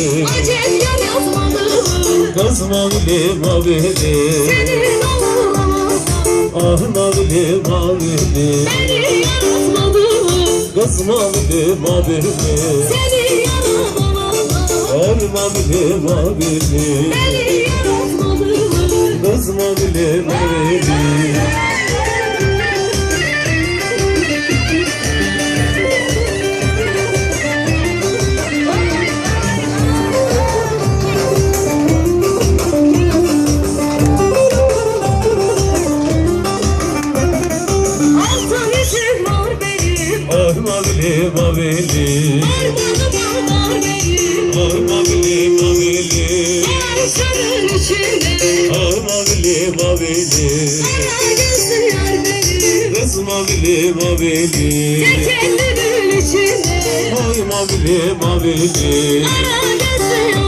Acil gel yazmalım Yazmalım haberim Senin olmaz Ah navlim haberim Beni yaratmadım Yazmalım haberim Seni yaratmadım. Armavlim haberim Beni yaratmadım Yazmalım haberim Ah mavili mavili Armanım var benim Ah mavili mavili Ayşe'nin içinde Ah mavili mavili Ana gözlü yar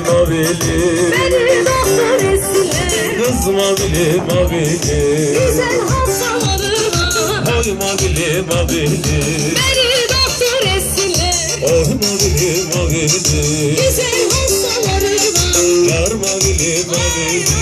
mavili mavili Beni doktor etsinler Kız mavili mavili Güzel hastalarına Ay mavili mavili Beni doktor etsinler Ay mavili mavili Güzel hastalarına Yar mavili mavili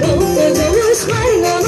Hope that there is mine on